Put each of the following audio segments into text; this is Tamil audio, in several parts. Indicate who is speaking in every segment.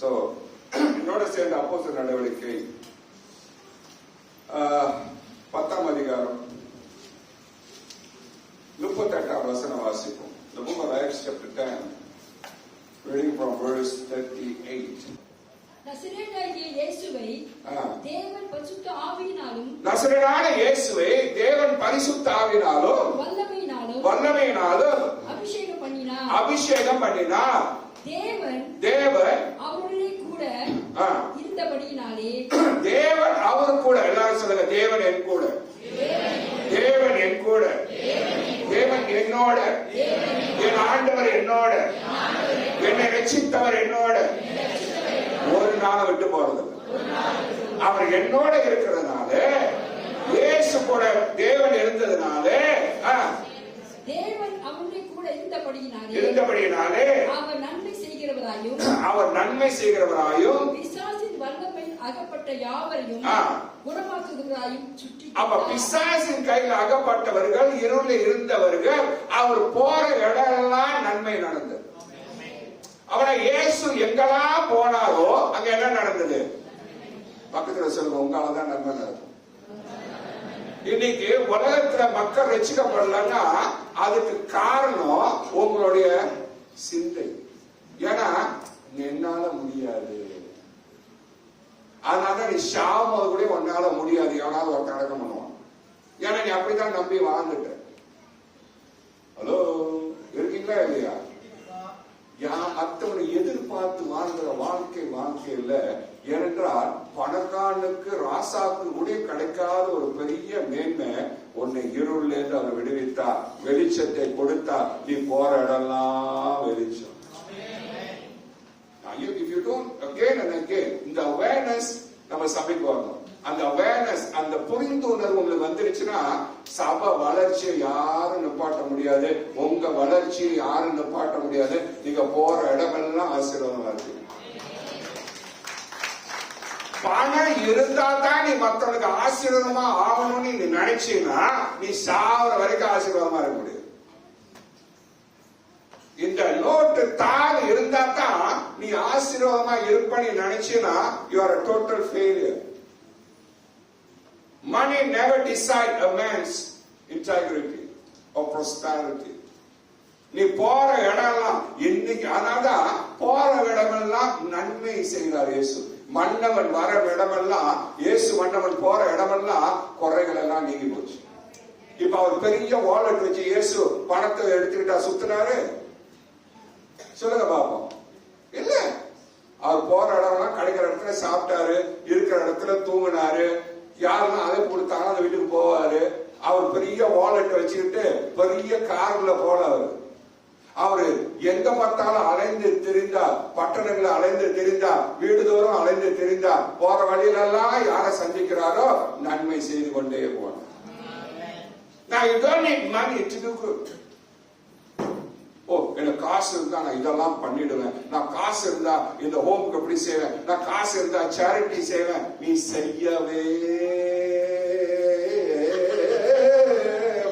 Speaker 1: ஸோ என்னோட சேர்ந்த அப்போஸ் நடவடிக்கை பத்தாம் அதிகாரம் முப்பத்தெட்டாம் வசனம் வாசிப்போம் The book of Acts chapter 10, reading from verse 38.
Speaker 2: நசரேயனாகிய இயேசுவை
Speaker 1: ஆ.
Speaker 2: தேவன் பரிசுத்த ஆவியினாலும்
Speaker 1: தேவன் பரிசுத்த ஆவினாலும்
Speaker 2: வல்லமையினாலும்
Speaker 1: வல்லமையினாலும்
Speaker 2: அபிஷேகம் பண்ணினார்
Speaker 1: அபிஷேகம் பண்ணினார்
Speaker 2: தேவன்
Speaker 1: தேவன்
Speaker 2: அவருடைய கூட
Speaker 1: ஆ,
Speaker 2: இருந்தபடியினாலே
Speaker 1: தேவன் அவர் கூட எல்லாரும் சொல்லுங்க தேவன் என் கூட தேவன் என் கூட தேவன் என்னோட என் ஆண்டவர் என்னோட என்னை ரட்சித்தவர் என்னோட ஒரு நாள் விட்டு போறது அவர் என்னோட இருக்கிறதுனால இயேசு கூட தேவன் இருந்ததுனால ஆ,
Speaker 2: தேவன் அவருடைய கூட இருந்தபடியினாலே
Speaker 1: இருந்தபடியினாலே
Speaker 2: அவர் நன்மை செய்கிறவராயும்
Speaker 1: அவர் நன்மை செய்கிறவராயும்
Speaker 2: பிசாசின் வல்லமையில் அகப்பட்ட யாவரையும்
Speaker 1: ஆ.
Speaker 2: குணமாக்குகிறவராயும் சுற்றி
Speaker 1: அப்ப பிசாசின் கையில் அகப்பட்டவர்கள் இருள இருந்தவர்கள் அவர் போற இடமெல்லாம் நன்மை நடந்தது. அவரை இயேசு எங்கெல்லாம் போனாரோ அங்க என்ன நடந்தது? பக்கத்துல சொல்லுங்க உங்களால தான் நன்மை நடக்கும். இன்னைக்கு உலகத்துல மக்கள் ரசிக்கப்படலன்னா அதுக்கு காரணம் உங்களுடைய சிந்தை. ஏன்னா என்னால முடியாது. அதனால நீ ஷாமது கூட உன்னால முடியாது. எவனாவது ஒருத்தன் அடக்கம் பண்ணுவான். ஏன்னா நீ அப்படித்தான் நம்பி வாழ்ந்துட்ட. ஹலோ இருக்கீங்களா இல்லையா? யா அத்தவனை எதிர்பார்த்து வாழ்கிற வாழ்க்கை வாழ்க்கை இல்ல ஏனென்றால் பணக்காரனுக்கு ராசாக்கு கூட கிடைக்காத ஒரு பெரிய மேன்மை உன்னை இருள்ல இருந்து அவர் விடுவித்தார். வெளிச்சத்தை கொடுத்தார். நீ போற இடம்லாம் வெளிச்சம். You, if you don't again and again இந்த அவேர்னஸ் நம்ம சபைக்கு வரணும் அந்த அவேர்னஸ் அந்த புரிந்துணர்வு உங்களுக்கு வந்துருச்சுன்னா சபை வளர்ச்சியை யாரும் நிப்பாட்ட முடியாது. உங்க வளர்ச்சியை யாரும் நிப்பாட்ட முடியாது. நீங்க போற இடமெல்லாம் ஆசீர்வாதமா இருக்கு. பணம் இருந்தா தான் நீ மத்தவனுக்கு ஆசீர்வாதமா ஆகணும்னு நீ நினைச்சீங்கன்னா நீ சாவர வரைக்கும் ஆசீர்வாதமா இருக்க முடியாது. இந்த நோட்டு தான் இருந்தா தான் நீ ஆசீர்வாதமா இருப்பன்னு நினைச்சுனா you are total failure money never decide a man's integrity or prosperity நீ போற இடம்லாம் இன்னைக்கு அதனாலதான் போற இடமெல்லாம் நன்மை செய்கிறார் இயேசு. மன்னவன் வர இடமெல்லாம் இயேசு மன்னவன் போற இடமெல்லாம் குறைகள் எல்லாம் நீங்கி போச்சு. இப்ப அவர் பெரிய வாலெட் வச்சு இயேசு பணத்தை எடுத்துக்கிட்டா சுத்தினாரு? சொல்லுங்க பாப்போம் இல்ல அவர் போற இடம்லாம் கிடைக்கிற இடத்துல சாப்பிட்டாரு இருக்கிற இடத்துல தூங்கினாரு யாரெல்லாம் அதை கொடுத்தாலும் அந்த வீட்டுக்கு போவாரு. அவர் பெரிய வாலெட் வச்சுக்கிட்டு பெரிய கார்ல போல அவரு அவரு எங்க பார்த்தாலும் அலைந்து திரிந்தா பட்டணங்களை அலைந்து திரிந்தா வீடு தோறும் அலைந்து திரிந்தா போற வழியிலெல்லாம் யாரை சந்திக்கிறாரோ நன்மை செய்து கொண்டே போனார் do good. எனக்கு காசு இருந்தா நான் இதெல்லாம் பண்ணிடுவேன். நான் காசு இருந்தா இந்த ஹோமுக்கு எப்படி செய்வேன்? நான் காசு இருந்தா சேரிட்டி செய்வேன். நீ செய்யவே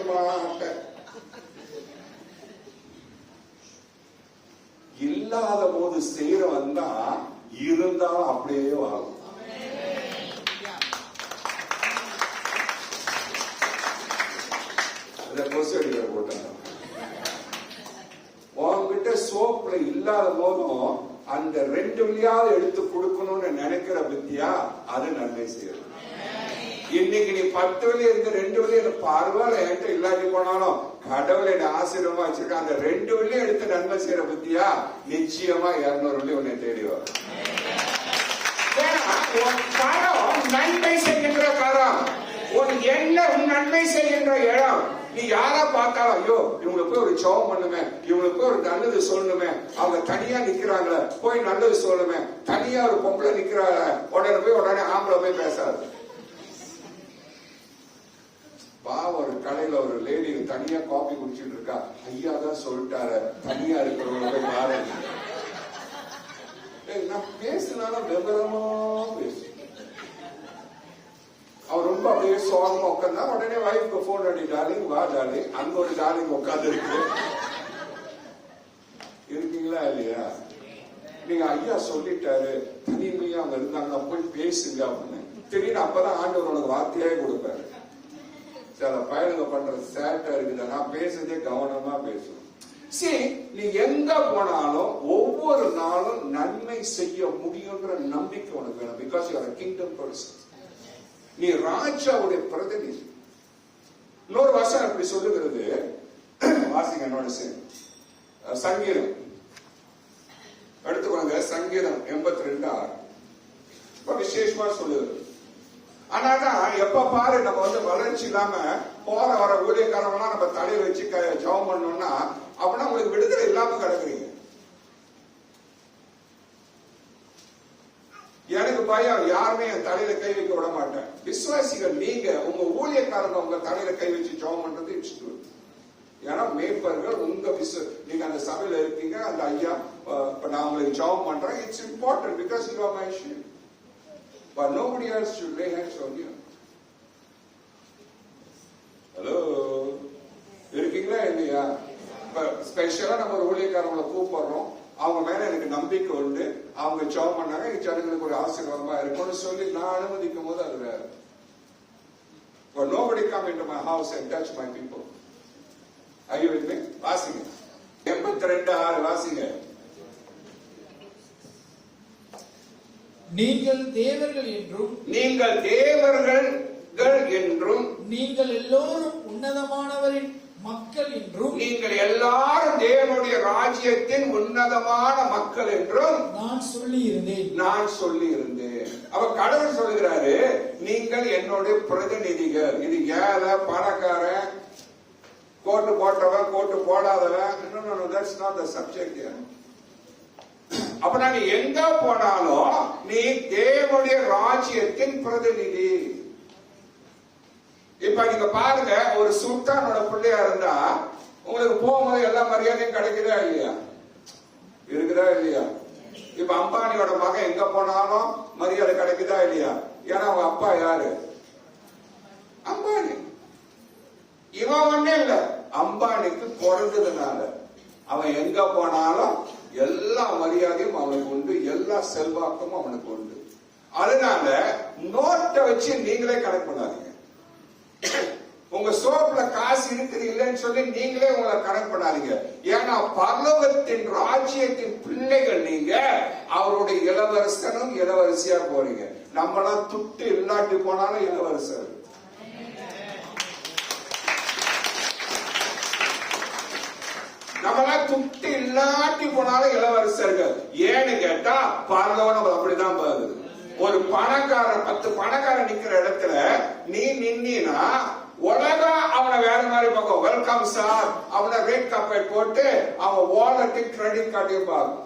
Speaker 1: மாட்ட இல்லாத போது செய்யறவன் தான் இருந்தாலும் அப்படியே வாழும் இதை கொசு அடிக்கிற போட்டாங்க உன்கிட்ட சோப்புல இல்லாத போதும் அந்த ரெண்டு வழியாவது எடுத்து கொடுக்கணும்னு நினைக்கிற புத்தியா அது நன்மை செய்யும். இன்னைக்கு நீ பத்து வழி இருந்து ரெண்டு வழி பரவாயில்ல என்கிட்ட இல்லாட்டி போனாலும் கடவுளை என்ன ஆசீர்வமா வச்சிருக்க அந்த ரெண்டு வழியும் எடுத்து நன்மை செய்யற புத்தியா நிச்சயமா இருநூறு வழி உன்னை தேடி வரும். ஏன்னா, நன்மை செய்கின்ற காரம். உன் என்ன உன் நன்மை செய்கின்ற இடம். நீ யாரா பார்த்தாலும் ஐயோ இவங்களுக்கு போய் ஒரு ஜெபம் பண்ணுமே இவங்களுக்கு போய் ஒரு நல்லது சொல்லணுமே. அவங்க தனியா நிக்கிறாங்களே போய் நல்லது சொல்லணுமே. தனியா ஒரு பொம்பளை நிக்கிறாங்க உடனே போய் உடனே ஆம்பளை போய் பேசாது. பா ஒரு கடையில ஒரு லேடி தனியா காபி குடிச்சிட்டு இருக்கா. ஐயா தான் சொல்லிட்டாரு தனியா இருக்கிறவங்க போய் பாருங்க. நான் பேசினாலும் விவரமா பேசு அவர் ரொம்ப அப்படியே சோகமா உட்காந்தா உடனே வைஃப்க்கு போன் அடி டார்லிங் வா டார்லிங் அங்க ஒரு டார்லிங் உட்காந்து இருக்கு இருக்கீங்களா இல்லையா? நீங்க ஐயா சொல்லிட்டாரு தனிமையா அவங்க இருந்தாங்க போய் பேசுங்க அப்படின்னு. திடீர்னு அப்பதான் ஆண்டவர் உனக்கு வார்த்தையாவே கொடுப்பாரு. சில பயனுங்க பண்ற சேட்டா இருக்குது. நான் பேசுறதே கவனமா பேசணும். சரி நீ எங்க போனாலும் ஒவ்வொரு நாளும் நன்மை செய்ய முடியுங்கிற நம்பிக்கை உனக்கு வேணும். Because you are kingdom person நீ ராஜாவுடைய பிரதிநிதி. இன்னொரு வசனம் இப்படி சொல்லுகிறது. வாசிங்க என்னோட சேர்ந்து. சங்கீதம். எடுத்துக்கோங்க சங்கீதம் எண்பத்தி ரெண்டு ஆறு. ரொம்ப விசேஷமா சொல்லுது ஆனாதான் எப்ப பாரு நம்ம வந்து வளர்ச்சி இல்லாம போற வர ஊழியக்காரங்களாம் நம்ம தலையை வச்சு ஜபம் ஜெபம் பண்ணோம்னா அப்படின்னா உங்களுக்கு விடுதலை இல்லாம கிடக்குறீங்க எனக்கு பயம் யாருமே என் தலையில கை வைக்க விட மாட்டேன். விசுவாசிகள் நீங்க உங்க ஊழியக்காரங்க உங்க தலையில கை வச்சு ஜோம் பண்றது இட்ஸ் குட் ஏன்னா மேய்ப்பர்கள் உங்க விசு நீங்க அந்த சபையில இருக்கீங்க அந்த ஐயா இப்ப நான் உங்களுக்கு ஜெபம் பண்றேன். It's important because you are my shield But nobody else should lay hands on you hello இருக்கீங்களா இல்லையா? இப்ப ஸ்பெஷலா நம்ம ஒரு ஊழியக்காரங்களை கூப்பிடுறோம். அவங்க மேல எனக்கு நம்பிக்கை உண்டு அவங்க ஜெபம் பண்ணாங்க ஜனங்களுக்கு ஒரு ஆசீர்வாதமா இருக்கும்னு சொல்லி நான் அனுமதிக்கும் போது அது வேற But nobody come into my house and touch my people. Are you with me? வாசிங்க எண்பத்தி ரெண்டு ஆறு வாசிங்க
Speaker 3: நீங்கள் தேவர்கள் என்றும்
Speaker 1: நீங்கள் தேவர்கள் என்றும்
Speaker 3: நீங்கள் எல்லோரும் உன்னதமானவரின் மக்கள் என்றும்
Speaker 1: நீங்கள் எல்லாரும் தேவனுடைய ராஜ்யத்தின் உன்னதமான மக்கள் என்றும்
Speaker 3: நான் சொல்லி இருந்தேன்
Speaker 1: நான் சொல்லி இருந்தேன் அவ கடவுள் சொல்லுகிறாரு நீங்கள் என்னுடைய பிரதிநிதிகள். இது ஏழை பணக்காரன் கோட்டு போட்டவன் கோட்டு போடாதவன். தட்ஸ் நாட் த சப்ஜெக்ட் அப்ப நீ எங்க போனாலும் நீ தேவனுடைய ராஜ்யத்தின் பிரதிநிதி. இப்ப நீங்க பாருங்க ஒரு சுல்தானோட பிள்ளையா இருந்தா உங்களுக்கு போகும்போது எல்லா மரியாதையும் கிடைக்குதா இல்லையா? இருக்குதா இல்லையா? இப்ப அம்பானியோட மகன் எங்க போனாலும் மரியாதை கிடைக்குதா இல்லையா? ஏன்னா அவங்க அப்பா யாரு? அம்பானி. இவன் ஒண்ணே இல்ல. அம்பானிக்கு பிறந்ததுனால அவன் எங்க போனாலும் எல்லா மரியாதையும் அவனுக்கு உண்டு எல்லா செல்வாக்கமும் அவனுக்கு உண்டு. அதனால நோட்டை வச்சு நீங்களே கணக்கு பண்ணாதீங்க. உங்க சோப்புல காசு இருக்குது இல்லைன்னு சொல்லி நீங்களே உங்களை கணக்கு பண்ணாதீங்க. ஏன்னா பரலோகத்தின் ராஜ்யத்தின் பிள்ளைகள் நீங்க. அவருடைய இளவரசனும் இளவரசியா போறீங்க. நம்மளாம் துட்டு இல்லாட்டி போனாலும் இளவரசர். நம்மளாம் துட்டு இல்லாட்டி போனாலும் இளவரசர்கள். ஏன்னு கேட்டா பரலோகம் நம்ம அப்படிதான் பாருது ஒரு பணக்காரன் பத்து பணக்காரன் நிக்கிற இடத்துல நீ நின்னா உலகம் அவனை வேற மாதிரி பார்க்கும். வெல்கம் சார் அவனை ரெட் காப்பேட் போட்டு அவன் வாலெட்டையும் கிரெடிட் கார்டையும் பார்க்கும்.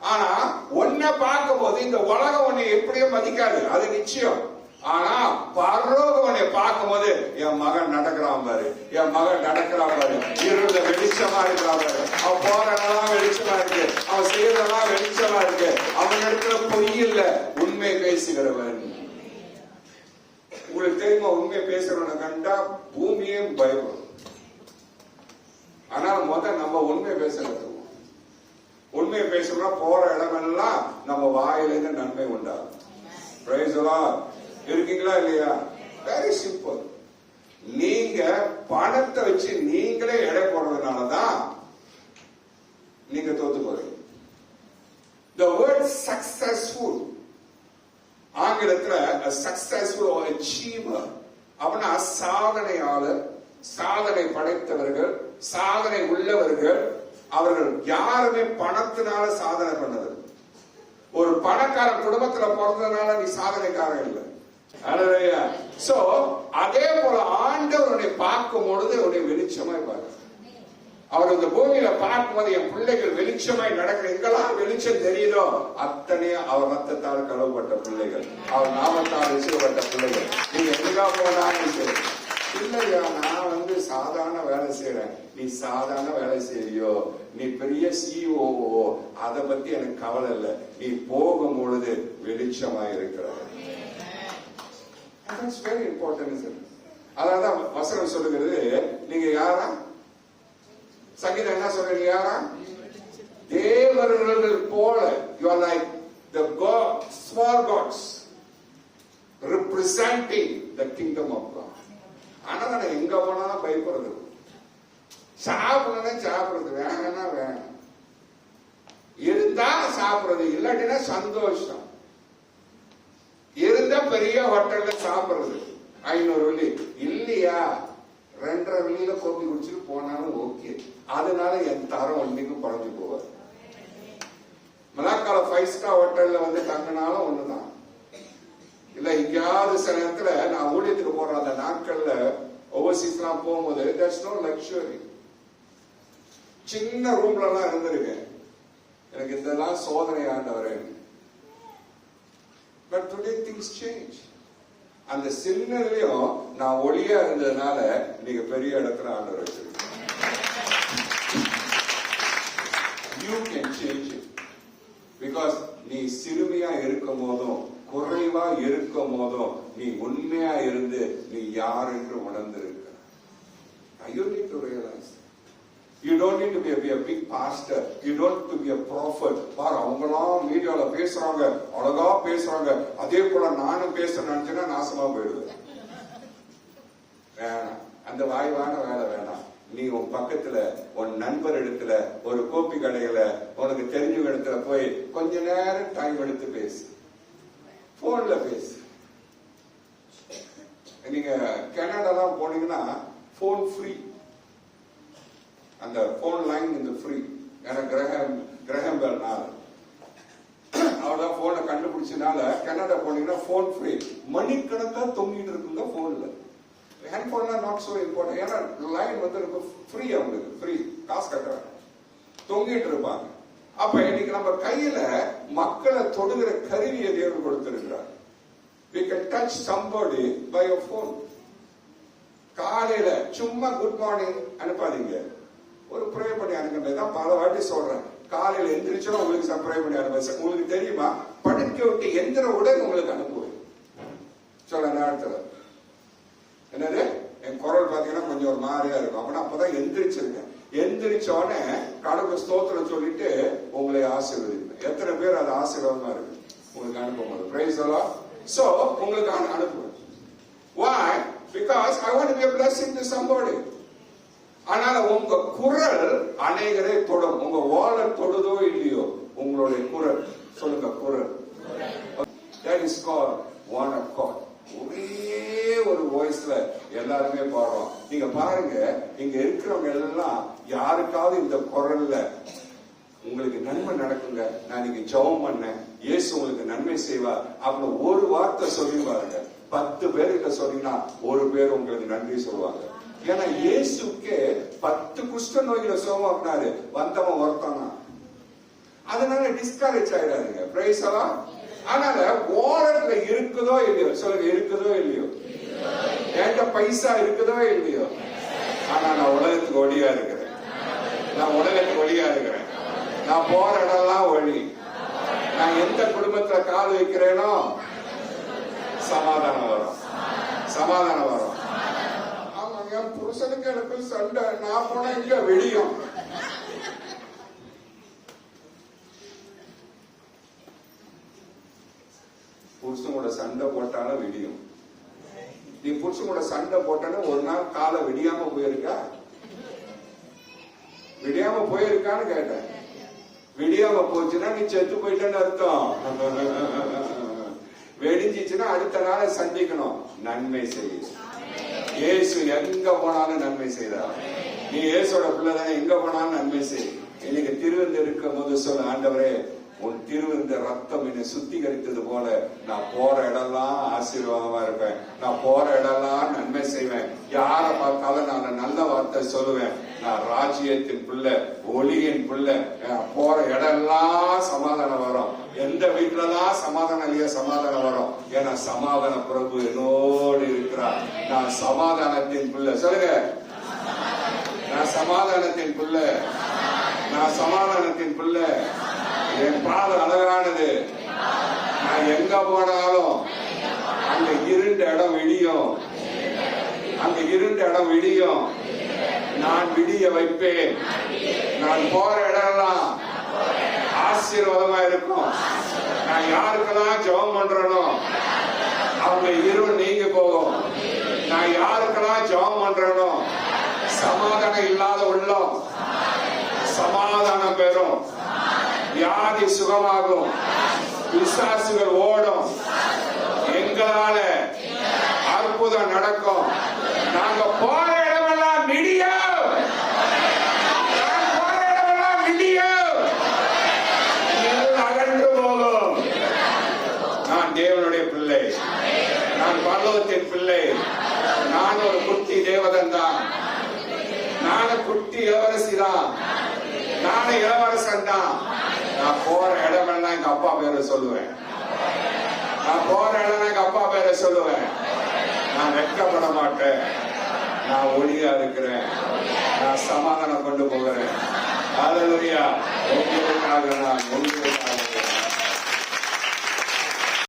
Speaker 1: ஆனா உன்னை பார்க்கும் போது இந்த உலகம் உன்னை எப்படியும் மதிக்காது. அது நிச்சயம். ஆனா பரலோகம் உன்னை பார்க்கும் போது என் மகன் நடக்கிறான் பாரு. என் மகன் நடக்கிறான் பாரு. இருந்த வெளிச்சமா இருக்கிறான் பாரு. அவன் போறதெல்லாம் வெளிச்சமா இருக்கு. அவன் செய்யறதெல்லாம் வெளிச்சமா இருக்கு. அவன் இடத்துல பொய் இல்ல. பேசுகிறவன் உங்களுக்கு தெரியுமா உண்மை பேசுறவனை கண்டா பூமியே பயப்படும். ஆனா முத நம்ம உண்மை பேச கத்துக்கணும் உண்மையை பேசணும்னா போற இடமெல்லாம் நம்ம வாயிலிருந்து நன்மை உண்டாகும். இருக்கீங்களா இல்லையா? வெரி சிம்பிள் நீங்க பணத்தை வச்சு நீங்களே எடை போடுறதுனாலதான் நீங்க தோத்து போறீங்க. The word successful ஆங்கிலத்துல சக்சஸ்ஃபுல் அச்சீவர் அப்படின்னா சாதனையாளர் சாதனை படைத்தவர்கள் சாதனை உள்ளவர்கள் அவர்கள் யாருமே பணத்தினால சாதனை பண்ணது. ஒரு பணக்கார குடும்பத்துல பிறந்ததுனால நீ சாதனைக்காரன் இல்லை. சோ அதே போல ஆண்டவர் உன்னை பார்க்கும் பொழுது உன்னை வெளிச்சமாய் பார்க்க அவர் இந்த பூமியில பார்க்கும்போது என் பிள்ளைகள் வெளிச்சமாய் நடக்கிற எங்கெல்லாம் வெளிச்சம் தெரியுதோ அத்தனையும் அவர் ரத்தத்தால் கழுவப்பட்ட பிள்ளைகள் அவர் நாமத்தால் இசைப்பட்ட பிள்ளைகள். நீங்க எங்கா போனாலும் சரி. இல்லையா நான் வந்து சாதாரண வேலை செய்யறேன் நீ சாதாரண வேலை செய்யறியோ நீ பெரிய சிஓஓ அதை பத்தி எனக்கு கவலை இல்லை. நீ போகும் பொழுது வெளிச்சமா இருக்கிற வெரி very அதாவது வசனம் சொல்லுகிறது. நீங்க யாரா? சங்கீதம் என்ன சொல்றீங்க தேவர்கள் போல you are like the god small gods representing the kingdom of God. ஆனா நான் எங்க போனாலும் பயப்படுறது சாப்பிடணும் சாப்பிடுறது வேணும்னா வேணும் இருந்தா சாப்பிடுறது இல்லாட்டினா சந்தோஷம். இருந்த பெரிய ஹோட்டல்ல சாப்பிடுறது. ஐநூறு வெள்ளி. இல்லையா? ரெண்டரை வெளியில கோப்பி குடிச்சிட்டு போனாலும் ஓகே அதனால என் தரம் ஒன்றைக்கும் குறைஞ்சு போவார். மலாக்கால ஃபைவ் ஸ்டார் ஹோட்டல்ல வந்து தங்கினாலும் ஒண்ணுதான். இல்ல எங்கேயாவது சில நேரத்துல நான் ஊழியத்துக்கு போற அந்த நாட்கள்ல ஓவர்சீஸ்லாம் போகும்போது தட்ஸ் நோ லக்ஸுரி சின்ன ரூம்ல எல்லாம் இருந்திருக்கேன் எனக்கு இதெல்லாம் சோதனை ஆண்டவரே. பட் டுடே திங்ஸ் சேஞ்ச் அந்த சின்னதுலயும் நான் ஒளியா இருந்ததுனால இன்னைக்கு பெரிய இடத்துல ஆண்டவர் வச்சிருக்கேன் யூ கேன் சேஞ்ச் பிகாஸ் நீ சிறுமியா இருக்கும் போதும் குறைவா இருக்கும் போதும் நீ உண்மையா இருந்து நீ யார் என்று உணர்ந்திருக்க ஐயோ நீ realise you don't need to to be a, be you don't to be don't need அவங்களாம் மீடியால பேசுறாங்க அழகா பேசுறாங்க. அதே போல நானும் பேச நினைச்சேன்னா நாசமா போயிடுவேன் வேணாம். அந்த வாய்வான வேலை வேணாம். நீ உன் பக்கத்துல உன் நண்பர் இடத்துல ஒரு கோப்பி கடையில உனக்கு தெரிஞ்ச இடத்துல போய் கொஞ்ச நேரம் டைம் எடுத்து பேசு. போன்ல பேசு. நீங்க கனடாலாம் போனீங்கன்னா போன் ஃப்ரீ அந்த போன் லைன் இந்த ஃப்ரீ ஏன்னா கிரகம் கிரகம் பெல்னால அவ்வளவுதான் போனை கண்டுபிடிச்சனால கனடா போனீங்கன்னா போன் ஃப்ரீ மணிக்கணக்கா தொங்கிட்டு இருக்குங்க போன்ல ஹேண்ட்போன்லாம் நாட் சோ இம்பார்ட்டன் ஏன்னா லைன் வந்து ரொம்ப ஃப்ரீ அவங்களுக்கு ஃப்ரீ காசு கட்டுறாங்க. தொங்கிட்டு இருப்பாங்க. அப்ப இன்னைக்கு நம்ம கையில மக்களை தொடுகிற கருவியை தேர்வு கொடுத்திருக்கிறார். We can touch somebody by a phone காலையில சும்மா குட் மார்னிங் அனுப்பாதீங்க. ஒரு ப்ரே பண்ணி தான் பல வாட்டி சொல்றேன். காலையில் எந்திரிச்சோம் உங்களுக்கு ப்ரே பண்ணி அனுப்ப உங்களுக்கு தெரியுமா? படுக்க விட்டு எந்திர உடன் உங்களுக்கு அனுப்புவேன். சொல்ல நேரத்தில். என்னது? என் குரல் பார்த்தீங்கன்னா கொஞ்சம் ஒரு மாதிரியா இருக்கும். அப்படின்னா அப்பதான் எந்திரிச்சிருக்கேன். எந்திரிச்சோடனே கடவுள் ஸ்தோத்திரம் சொல்லிட்டு உங்களை ஆசீர்வதிப்பேன். எத்தனை பேர் அது ஆசீர்வாதமா இருக்கு? உங்களுக்கு அனுப்பும் போது. பிரைஸ் எல்லாம் சோ உங்களுக்கு அனுப்புவேன். Why? Because i want to be a blessing to somebody. அதனால உங்க குரல் அநேகரை தொடும். உங்க வாழ தொடுதோ இல்லையோ உங்களுடைய குரல். சொல்லுங்க குரல். That is called one of ஒரே ஒரு வாய்ஸ்ல எல்லாருமே பாடுறோம். நீங்க பாருங்க இங்க இருக்கிறவங்க எல்லாம் யாருக்காவது இந்த குரல்ல உங்களுக்கு நன்மை நடக்குங்க நான் நீங்க ஜெபம் பண்ணேன் இயேசு உங்களுக்கு நன்மை செய்வார் அப்புறம் ஒரு வார்த்தை சொல்லி பாருங்க. பத்து பேருக்கு சொன்னீங்கன்னா ஒரு பேர் உங்களுக்கு நன்றி சொல்லுவாங்க. ஏன்னா இயேசுக்கே பத்து குஷ்ட நோய்களை சோமாக்குனாரு வந்தவன் ஒருத்தனா. அதனால டிஸ்கரேஜ் ஆயிடாதுங்க. பிரைஸ் எல்லாம் அதனால ஓரத்துல இருக்குதோ இல்லையோ சொல்லுங்க இருக்குதோ இல்லையோ? என்கிட்ட பைசா இருக்குதோ இல்லையோ? ஆனா நான் உலகத்துக்கு ஒளியா இருக்கிறேன். நான் உலகத்துக்கு ஒளியா இருக்கிறேன். நான் போற இடம்லாம் ஒளி. நான் எந்த குடும்பத்துல கால் வைக்கிறேனோ சமாதானம் வரும். சமாதானம் வரும். என் புருஷனுக்கு எனக்கு சண்டை. நான் போனா இங்க வெளியும். புருஷன் கூட சண்டை போட்டாலும் வெடியும். நீ புருஷன் கூட சண்டை போட்டாலும் ஒரு நாள் காலை வெடியாம போயிருக்கா? விடியாம போயிருக்கான்னு கேட்டேன். விடியாம போச்சுன்னா நீ செத்து போயிட்டேன்னு அர்த்தம். வெடிஞ்சிச்சுன்னா அடுத்த நாளை சந்திக்கணும். நன்மை செய்யும். இயேசு எங்க போனாலும் நன்மை செய்தார். நீ இயேசோட பிள்ளை தானே எங்க போனாலும் நன்மை செய். இன்னைக்கு திருவிருந்து இருக்கும் போது சொல்ல ஆண்டவரே உன் திருவிந்த ரத்தம் என்னை சுத்திகரித்தது போல நான் போற இடம்லாம் ஆசீர்வாதமா இருப்பேன். நான் போற இடம்லாம் நன்மை செய்வேன். யார பார்த்தாலும் நான் நல்ல வார்த்தை சொல்லுவேன். நான் ராஜ்யத்தின் பிள்ளை ஒளியின் பிள்ளை போற இடம்லாம் சமாதானம் வரும். எந்த வீட்டுலதான் சமாதானம் இல்லையா சமாதானம் வரும். ஏன்னா சமாதான பிரபு என்னோடு இருக்கிறார். நான் சமாதானத்தின் பிள்ளை. சொல்லுங்க. நான் சமாதானத்தின் பிள்ளை. நான் சமாதானத்தின் பிள்ளை. என் பாதம் அழகானது. நான் எங்க போனாலும் அங்க இருண்ட இடம் விடியும் அங்க இருண்ட இடம் விடியும் நான் விடிய வைப்பேன். நான் போற இடம்லாம் ஆசீர்வாதமா இருக்கும். நான் யாருக்கெல்லாம் ஜெபம் பண்றேனோ அவங்க இருள் நீங்க போகும். நான் யாருக்கெல்லாம் ஜெபம் பண்றேனோ சமாதானம் இல்லாத உள்ளம் சமாதானம் பெறும். வியாதி சுகமாகும். விசாசுகள் ஓடும். எங்களால அற்புதம் நடக்கும். நாங்க போற இடமெல்லாம் விடியும் போற இடமெல்லாம் விடியும் அகன்று போகும். நான் தேவனுடைய பிள்ளை. நான் பல்லவத்தின் பிள்ளை. நான் ஒரு குட்டி தேவதன் தான். நானும் குட்டி இளவரசி தான். நானும் இளவரசன் தான். நான் போற இடமெல்லாம் எங்க அப்பா பேரை சொல்லுவேன். நான் போற இடம் எங்க அப்பா பேரை சொல்லுவேன். நான் வெட்கப்பட மாட்டேன். நான் ஒளியா இருக்கிறேன். நான் சமாதானம் கொண்டு போகிறேன். ஹalleluya. உங்களுக்காக நான் உங்களுக்காக